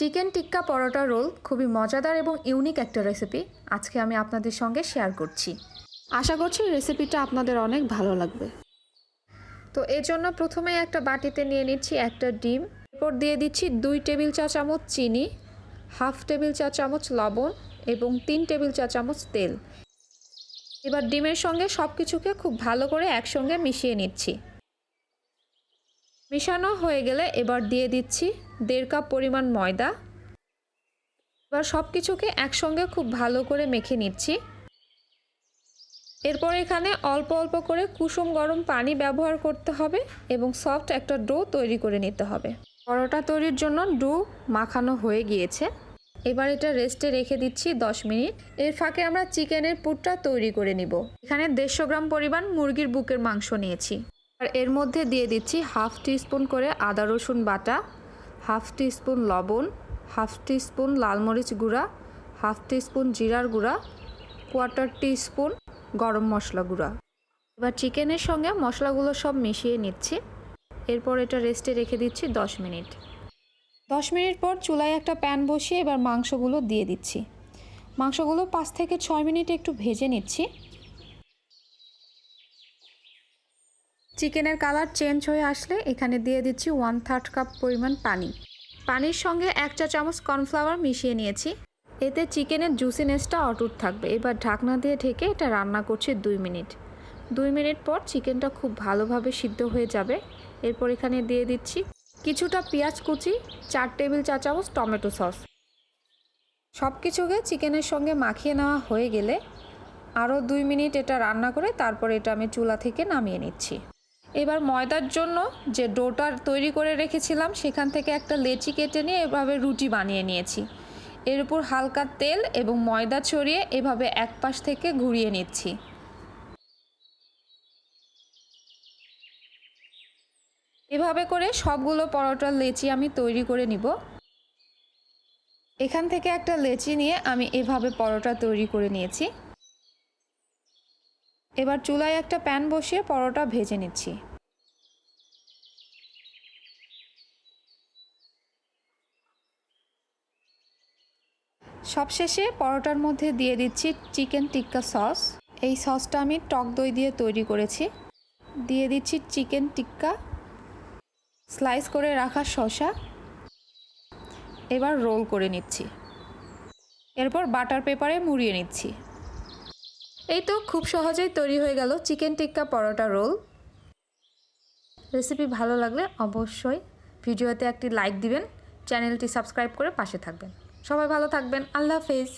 Chicken tikka paratha role খুবই মজাদার এবং ইউনিক একটা রেসিপি আজকে আমি আপনাদের সঙ্গে শেয়ার করছি। আশা করছি রেসিপিটা আপনাদের অনেক ভালো লাগবে। তো এর জন্য প্রথমে একটা বাটিতে নিয়ে নিচ্ছি একটা ডিম এরপর দিয়ে দিচ্ছি দুই টেবিল চা চামচ চিনি হাফ টেবিল চা চামচ লবণ এবং তিন টেবিল চা চামচ তেল। এবার ডিমের সঙ্গে সব কিছুকে খুব ভালো করে একসঙ্গে মিশিয়ে নিচ্ছি। মেশানো হয়ে গেলে এবার দিয়ে দিচ্ছি দেড় কাপ পরিমাণ ময়দা। এবার সব কিছুকে একসঙ্গে খুব ভালো করে মেখে নিচ্ছি। এরপর এখানে অল্প অল্প করে কুসুম গরম পানি ব্যবহার করতে হবে এবং সফট একটা ডো তৈরি করে নিতে হবে। পরোটা তৈরির জন্য ডো মাখানো হয়ে গিয়েছে। এবার এটা রেস্টে রেখে দিচ্ছি 10 মিনিট। এর ফাঁকে আমরা চিকেনের পুরটা তৈরি করে নিব। এখানে দেড়শো গ্রাম পরিমাণ মুরগির বুকের মাংস নিয়েছি। আর এর মধ্যে দিয়ে দিচ্ছি হাফ টিস্পুন করে আদা রসুন বাটা, হাফ টিস্পুন লবণ, হাফ টিস্পুন লাল মরিচ গুঁড়া, হাফ টিস্পুন জিরার গুঁড়া, কোয়ার্টার টিস্পুন গরম মশলা গুঁড়া। এবার চিকেনের সঙ্গে মশলাগুলো সব মিশিয়ে নিচ্ছি। এরপর এটা রেস্টে রেখে দিচ্ছি 10 মিনিট। 10 মিনিট পর চুলায় একটা প্যান বসিয়ে এবার মাংসগুলো দিয়ে দিচ্ছি। মাংসগুলো পাঁচ থেকে ছয় মিনিট একটু ভেজে নিচ্ছি। চিকেনের কালার চেঞ্জ হয়ে আসলে এখানে দিয়ে দিচ্ছি ওয়ান থার্ড কাপ পরিমাণ পানি। পানির সঙ্গে এক চা চামচ কর্নফ্লাওয়ার মিশিয়ে নিয়েছি। এতে চিকেনের জুসিনেসটা অটুট থাকবে। এবার ঢাকনা দিয়ে ঢেকে এটা রান্না করছি দুই মিনিট। দুই মিনিট পর চিকেনটা খুব ভালোভাবে সিদ্ধ হয়ে যাবে। এরপর এখানে দিয়ে দিচ্ছি কিছুটা পেঁয়াজ কুচি, চার টেবিল চা চামচ টমেটো সস। সব কিছুকে চিকেনের সঙ্গে মাখিয়ে নেওয়া হয়ে গেলে আরও দুই মিনিট এটা রান্না করে তারপর এটা আমি চুলা থেকে নামিয়ে নিচ্ছি। এবার ময়দার জন্য যে ডোটা তৈরি করে রেখেছিলাম, সেখান থেকে একটা লেচি কেটে নিয়ে এভাবে রুটি বানিয়ে নিয়েছি। এর উপর হালকা তেল এবং ময়দা ছড়িয়ে এভাবে এক পাশ থেকে ঘুরিয়ে নিচ্ছি। এভাবে করে সবগুলো পরোটার লেচি আমি তৈরি করে নিব। এখান থেকে একটা লেচি নিয়ে আমি এভাবে পরোটা তৈরি করে নিয়েছি। এবার চুলায় একটা প্যান বসিয়ে পরোটা ভেজে নিচ্ছি। সবশেষে পরোটার মধ্যে দিয়ে দিচ্ছি চিকেন টিক্কা সস। এই সসটা আমি টক দই দিয়ে তৈরি করেছি। দিয়ে দিচ্ছি চিকেন টিক্কা। স্লাইস করে রাখা শসা। এবার রোল করে নিচ্ছি। এরপর বাটার পেপারে মুড়িয়ে নিচ্ছি। এই তো খুব সহজেই তৈরি হয়ে গেল chicken tikka paratha roll. Recipe ভালো লাগলে অবশ্যই ভিডিওতে একটি লাইক দিবেন, চ্যানেলটি সাবস্ক্রাইব করে পাশে থাকবেন। সবাই ভালো থাকবেন, আল্লাহ হাফেজ।